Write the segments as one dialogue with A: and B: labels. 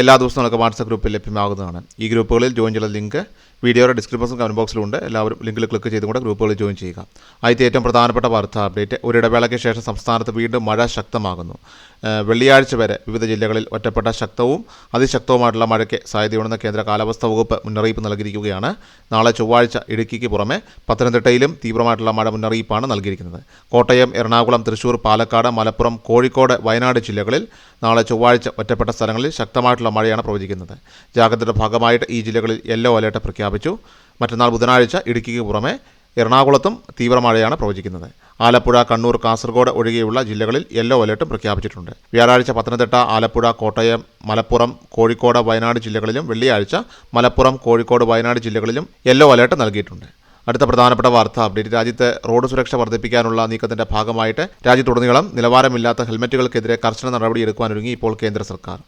A: എല്ലാ ദിവസവും നമുക്ക് വാട്സപ്പ് ഗ്രൂപ്പിൽ ലഭ്യമാകുന്നതാണ് ഈ ഗ്രൂപ്പുകളിൽ ജോയിൻ ചെയ്യുന്ന ലിങ്ക് വീഡിയോയുടെ ഡിസ്ക്രിപ്ഷൻ കമൻറ്റ് ബോക്സിലുണ്ട് എല്ലാവരും ലിങ്കിൽ ക്ലിക്ക് ചെയ്തും കൂടെ ഗ്രൂപ്പുകളിൽ ജോയിൻ ചെയ്യുക ആദ്യത്തെ ഏറ്റവും പ്രധാനപ്പെട്ട വാർത്താ അപ്ഡേറ്റ് ഒരിടവേളയ്ക്ക് ശേഷം സംസ്ഥാനത്ത് വീണ്ടും മഴ ശക്തമാകുന്നു വെള്ളിയാഴ്ച വരെ വിവിധ ജില്ലകളിൽ ഒറ്റപ്പെട്ട ശക്തവും അതിശക്തവുമായിട്ടുള്ള മഴയ്ക്ക് സാധ്യതയുണ്ടെന്ന് കേന്ദ്ര കാലാവസ്ഥാ വകുപ്പ് മുന്നറിയിപ്പ് നൽകിയിരിക്കുകയാണ് നാളെ ചൊവ്വാഴ്ച ഇടുക്കിക്ക് പുറമെ പത്തനംതിട്ടയിലും തീവ്രമായിട്ടുള്ള മഴ മുന്നറിയിപ്പാണ് നൽകിയിരിക്കുന്നത് കോട്ടയം എറണാകുളം തൃശൂർ പാലക്കാട് മലപ്പുറം കോഴിക്കോട് വയനാട് ജില്ലകളിൽ നാളെ ചൊവ്വാഴ്ച ഒറ്റപ്പെട്ട സ്ഥലങ്ങളിൽ ശക്തമായിട്ടുള്ള മഴയാണ് പ്രവചിക്കുന്നത് ജാഗ്രതയുടെ ഭാഗമായിട്ട് ഈ ജില്ലകളിൽ യെല്ലോ അലേർട്ട് പ്രഖ്യാപിച്ചു മറ്റന്നാൾ ബുധനാഴ്ച ഇടുക്കിക്ക് പുറമെ എറണാകുളത്തും തീവ്രമഴയാണ് പ്രവചിക്കുന്നത് ആലപ്പുഴ കണ്ണൂർ കാസർഗോഡ് ഒഴികെയുള്ള ജില്ലകളിൽ യെല്ലോ അലർട്ടും പ്രഖ്യാപിച്ചിട്ടുണ്ട് വ്യാഴാഴ്ച പത്തനംതിട്ട ആലപ്പുഴ കോട്ടയം മലപ്പുറം കോഴിക്കോട് വയനാട് ജില്ലകളിലും വെള്ളിയാഴ്ച മലപ്പുറം കോഴിക്കോട് വയനാട് ജില്ലകളിലും യെല്ലോ അലേർട്ട് നൽകിയിട്ടുണ്ട് അടുത്ത പ്രധാനപ്പെട്ട വാർത്ത അപ്ഡേറ്റ് രാജ്യത്തെ റോഡ് സുരക്ഷ വർദ്ധിപ്പിക്കാനുള്ള നീക്കത്തിന്റെ ഭാഗമായിട്ട് രാജ്യത്തുടനീളം നിലവാരമില്ലാത്ത ഹെൽമറ്റുകൾക്കെതിരെ കർശന നടപടിയെടുക്കാനൊരുങ്ങി ഇപ്പോൾ കേന്ദ്ര സർക്കാർ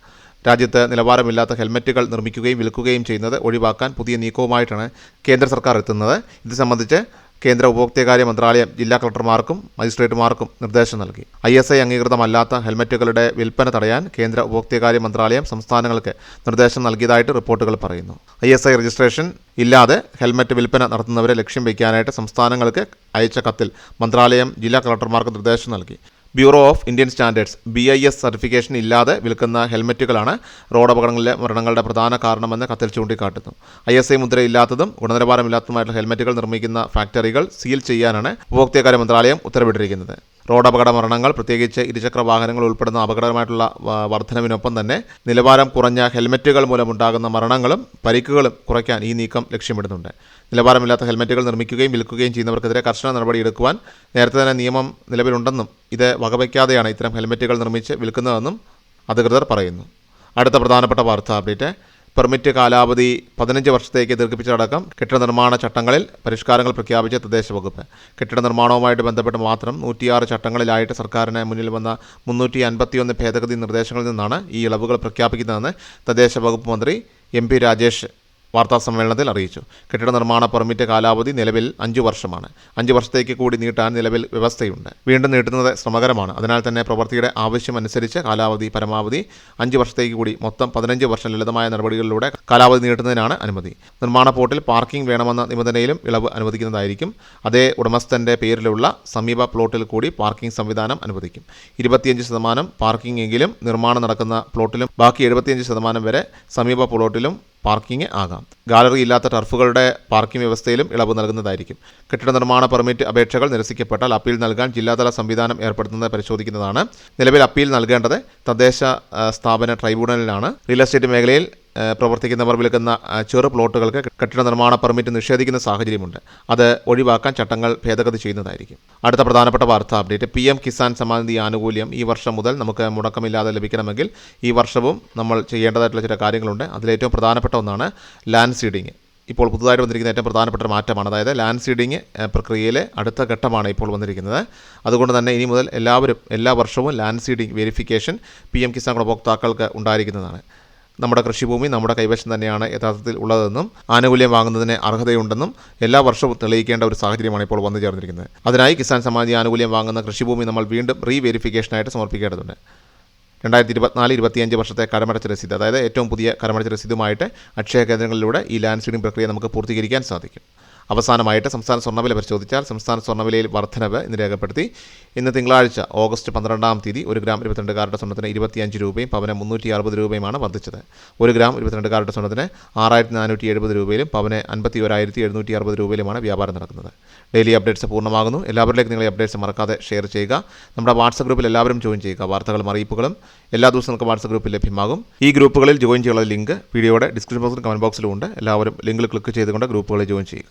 A: രാജ്യത്ത് നിലവാരമില്ലാത്ത ഹെൽമറ്റുകൾ നിർമ്മിക്കുകയും വിൽക്കുകയും ചെയ്യുന്നത് ഒഴിവാക്കാൻ പുതിയ നീക്കവുമായിട്ടാണ് കേന്ദ്ര സർക്കാർ എത്തുന്നത് ഇത് സംബന്ധിച്ച് കേന്ദ്ര ഉപഭോക്തൃകാര്യ മന്ത്രാലയം ജില്ലാ കളക്ടർമാർക്കും മജിസ്ട്രേറ്റുമാർക്കും നിർദ്ദേശം നൽകി ഐ എസ് ഐ അംഗീകൃതമല്ലാത്ത ഹെൽമറ്റുകളുടെ വിൽപ്പന തടയാൻ കേന്ദ്ര ഉപഭോക്തൃകാര്യ മന്ത്രാലയം സംസ്ഥാനങ്ങൾക്ക് നിർദ്ദേശം നൽകിയതായിട്ട് റിപ്പോർട്ടുകൾ പറയുന്നു ഐ എസ് ഐ രജിസ്ട്രേഷൻ ഇല്ലാതെ ഹെൽമറ്റ് വിൽപ്പന നടത്തുന്നവരെ ലക്ഷ്യം വയ്ക്കാനായിട്ട് സംസ്ഥാനങ്ങൾക്ക് അയച്ച കത്തിൽ മന്ത്രാലയം ജില്ലാ കളക്ടർമാർക്ക് നിർദ്ദേശം നൽകി bureau of Indian standards B I S certification ഇല്ലാതെ വിൽക്കുന്ന ഹെൽമറ്റുകളാണ് റോഡ് അപകടങ്ങളിലെ മരണങ്ങളുടെ പ്രധാന കാരണമെന്ന് കത്തിൽ ചൂണ്ടിക്കാട്ടുന്നു ഐ എസ് ഐ മുദ്രയില്ലാത്തതും ഗുണനിലവാരമില്ലാത്തതുമായിട്ടുള്ള ഹെൽമറ്റുകൾ നിർമ്മിക്കുന്ന ഫാക്ടറികൾ സീൽ ചെയ്യാനാണ് ഉപഭോക്തൃകാര്യ മന്ത്രാലയം ഉത്തരവിട്ടിരിക്കുന്നത് റോഡപകട മരണങ്ങൾ പ്രത്യേകിച്ച് ഇരുചക്ര വാഹനങ്ങൾ ഉൾപ്പെടുന്ന അപകടമായിട്ടുള്ള വർധനവിനൊപ്പം തന്നെ നിലവാരം കുറഞ്ഞ ഹെൽമറ്റുകൾ മൂലമുണ്ടാകുന്ന മരണങ്ങളും പരിക്കുകളും കുറയ്ക്കാൻ ഈ നീക്കം ലക്ഷ്യമിടുന്നുണ്ട് നിലവാരമില്ലാത്ത ഹെൽമറ്റുകൾ നിർമ്മിക്കുകയും വിൽക്കുകയും ചെയ്യുന്നവർക്കെതിരെ കർശന നടപടിയെടുക്കുവാൻ നേരത്തെ തന്നെ നിയമം നിലവിലുണ്ടെന്നും ഇത് വകവയ്ക്കാതെയാണ് ഇത്തരം ഹെൽമറ്റുകൾ നിർമ്മിച്ച് വിൽക്കുന്നതെന്നും അധികൃതർ പറയുന്നു അടുത്ത പ്രധാനപ്പെട്ട വാർത്താ അപ്ഡേറ്റ് പെർമിറ്റ് കാലാവധി പതിനഞ്ച് വർഷത്തേക്ക് ദീർഘിപ്പിച്ചടക്കം കെട്ടിട നിർമ്മാണ ചട്ടങ്ങളിൽ പരിഷ്കാരങ്ങൾ പ്രഖ്യാപിച്ച തദ്ദേശ വകുപ്പ് കെട്ടിട നിർമ്മാണവുമായിട്ട് ബന്ധപ്പെട്ട് മാത്രം നൂറ്റിയാറ് ചട്ടങ്ങളിലായിട്ട് സർക്കാരിന് മുന്നിൽ വന്ന മുന്നൂറ്റി അൻപത്തിയൊന്ന് ഭേദഗതി നിർദ്ദേശങ്ങളിൽ നിന്നാണ് ഈ ഇളവുകൾ പ്രഖ്യാപിക്കുന്നതെന്ന് തദ്ദേശ വകുപ്പ് മന്ത്രി എം പി രാജേഷ് വാർത്താസമ്മേളനത്തിൽ അറിയിച്ചു കെട്ടിട നിർമ്മാണ പെർമിറ്റ് കാലാവധി നിലവിൽ അഞ്ചു വർഷമാണ് അഞ്ചു വർഷത്തേക്ക് കൂടി നീട്ടാൻ നിലവിൽ വ്യവസ്ഥയുണ്ട് വീണ്ടും നീട്ടുന്നത് ശ്രമകരമാണ് അതിനാൽ തന്നെ പ്രവൃത്തിയുടെ ആവശ്യം അനുസരിച്ച് കാലാവധി പരമാവധി അഞ്ചു വർഷത്തേക്ക് കൂടി മൊത്തം പതിനഞ്ച് വർഷം ലളിതമായ നടപടികളിലൂടെ കാലാവധി നീട്ടുന്നതിനാണ് അനുമതി നിർമ്മാണ പോർട്ടിൽ പാർക്കിംഗ് വേണമെന്ന നിബന്ധനയിലും ഇളവ് അനുവദിക്കുന്നതായിരിക്കും അതേ ഉടമസ്ഥന്റെ പേരിലുള്ള സമീപ പ്ലോട്ടിൽ കൂടി പാർക്കിംഗ് സംവിധാനം അനുവദിക്കും ഇരുപത്തിയഞ്ച് ശതമാനം പാർക്കിംഗ് എങ്കിലും നിർമ്മാണം നടക്കുന്ന പ്ലോട്ടിലും ബാക്കി എഴുപത്തിയഞ്ച് ശതമാനം വരെ സമീപ പ്ലോട്ടിലും പാർക്കിംഗ് ആകാം ഗാലറി ഇല്ലാത്ത ടർഫുകളുടെ പാർക്കിംഗ് വ്യവസ്ഥയിലും ഇളവ് നൽകുന്നതായിരിക്കും കെട്ടിട നിർമ്മാണ പെർമിറ്റ് അപേക്ഷകൾ നിരസിക്കപ്പെട്ടാൽ അപ്പീൽ നൽകാൻ ജില്ലാതല സംവിധാനം ഏർപ്പെടുത്തുന്നത് പരിശോധിക്കുന്നതാണ് നിലവിൽ അപ്പീൽ നൽകേണ്ടത് തദ്ദേശ സ്ഥാപന ട്രൈബ്യൂണലിലാണ് റിയൽ എസ്റ്റേറ്റ് മേഖലയിൽ പ്രവർത്തിക്കുന്നവർ വിൽക്കുന്ന ചെറു പ്ലോട്ടുകൾക്ക് കെട്ടിട നിർമ്മാണ പെർമിറ്റ് നിഷേധിക്കുന്ന സാഹചര്യമുണ്ട് അത് ഒഴിവാക്കാൻ ചട്ടങ്ങൾ ഭേദഗതി ചെയ്യുന്നതായിരിക്കും അടുത്ത പ്രധാനപ്പെട്ട വാർത്താ update P M Kisan Samanidhi ആനുകൂല്യം ഈ വർഷം മുതൽ നമുക്ക് മുടക്കമില്ലാതെ ലഭിക്കണമെങ്കിൽ ഈ വർഷവും നമ്മൾ ചെയ്യേണ്ടതായിട്ടുള്ള ചില കാര്യങ്ങളുണ്ട് അതിലേറ്റവും പ്രധാനപ്പെട്ട ഒന്നാണ് ലാൻഡ് സീഡിങ് ഇപ്പോൾ പുതുതായിട്ട് വന്നിരിക്കുന്ന ഏറ്റവും പ്രധാനപ്പെട്ട മാറ്റമാണ് അതായത് ലാൻഡ് സീഡിംഗ് പ്രക്രിയയിലെ അടുത്ത ഘട്ടമാണ് ഇപ്പോൾ വന്നിരിക്കുന്നത് അതുകൊണ്ട് തന്നെ ഇനി മുതൽ എല്ലാവരും എല്ലാ വർഷവും land seeding verification P M Kisan ഉപഭോക്താക്കൾക്ക് ഉണ്ടായിരിക്കുന്നതാണ് നമ്മുടെ കൃഷിഭൂമി നമ്മുടെ കൈവശം തന്നെയാണ് യഥാർത്ഥത്തിൽ ഉള്ളതെന്നും ആനുകൂല്യം വാങ്ങുന്നതിന് അർഹതയുണ്ടെന്നും എല്ലാ വർഷവും തെളിയിക്കേണ്ട ഒരു സാഹചര്യമാണ് ഇപ്പോൾ വന്നു ചേർന്നിരിക്കുന്നത് അതിനായി കിസാൻ സമാധി ആനുകൂല്യം വാങ്ങുന്ന കൃഷിഭൂമി നമ്മൾ വീണ്ടും റീ വെരിഫിക്കേഷനായിട്ട് സമർപ്പിക്കേണ്ടതുണ്ട് രണ്ടായിരത്തി ഇരുപത്തിനാല് ഇരുപത്തിയഞ്ച് വർഷത്തെ കരമടച്ച രസീത് അതായത് ഏറ്റവും പുതിയ കരമടച്ച രസീതുമായിട്ട് അക്ഷയ കേന്ദ്രങ്ങളിലൂടെ ഈ ലാൻഡ് സീഡിംഗ് പ്രക്രിയ നമുക്ക് പൂർത്തീകരിക്കാൻ സാധിക്കും അവസാനമായിട്ട് സംസ്ഥാന സ്വർണ്ണവില പരിശോധിച്ചാൽ സംസ്ഥാന സ്വർണ്ണവിലയിൽ വർധനവ് ഇന്ന് രേഖപ്പെടുത്തി ഇന്ന് തിങ്കളാഴ്ച ഓഗസ്റ്റ് പന്ത്രണ്ടാം തീയതി ഒരു ഗ്രാം ഇരുപത്തിരണ്ട് കാരുടെ സ്വർണ്ണത്തിന് ഇരുപത്തിയഞ്ച് രൂപയും പവന് മുന്നൂറ്റി അറുപത് രൂപയുമാണ് വർദ്ധിച്ചത് ഒരു ഗ്രാം ഇരുപത്തിരണ്ട് കാരുടെ സ്വർണ്ണത്തിന് ആറായിരത്തി നാനൂറ്റി എഴുപത് രൂപയിലും പവന് അൻപത്തി ഒരായിരത്തി എഴുന്നൂറ്റി അറുപത് രൂപയിലുമാണ് വ്യാപാരം നടക്കുന്നത് ഡെയിലി അപ്ഡേറ്റ്സ് പൂർണ്ണമാകുന്നു എല്ലാവരിലേക്കും നിങ്ങളെ അപ്ഡേറ്റ്സ് മറക്കാതെ ഷെയർ ചെയ്യുക നമ്മുടെ വാട്സപ്പ് ഗ്രൂപ്പിൽ എല്ലാവരും ജോയിൻ ചെയ്യുക വാർത്തകളും അറിയിപ്പുകളും എല്ലാ ദിവസവും നമുക്ക് വാട്സപ്പ് ഗ്രൂപ്പിൽ ലഭ്യമാകും ഈ ഗ്രൂപ്പുകളിൽ ജോയിൻ ചെയ്യാനുള്ള ലിങ്ക് വീഡിയോയുടെ ഡിസ്ക്രിപ്ഷൻ ബോക്സിലും കമൻറ്റ് ബോക്സിലും ഉണ്ട് എല്ലാവരും ലിങ്കിൽ ക്ലിക്ക് ചെയ്തുകൊണ്ട് ഗ്രൂപ്പുകളിൽ ജോയിൻ ചെയ്യുക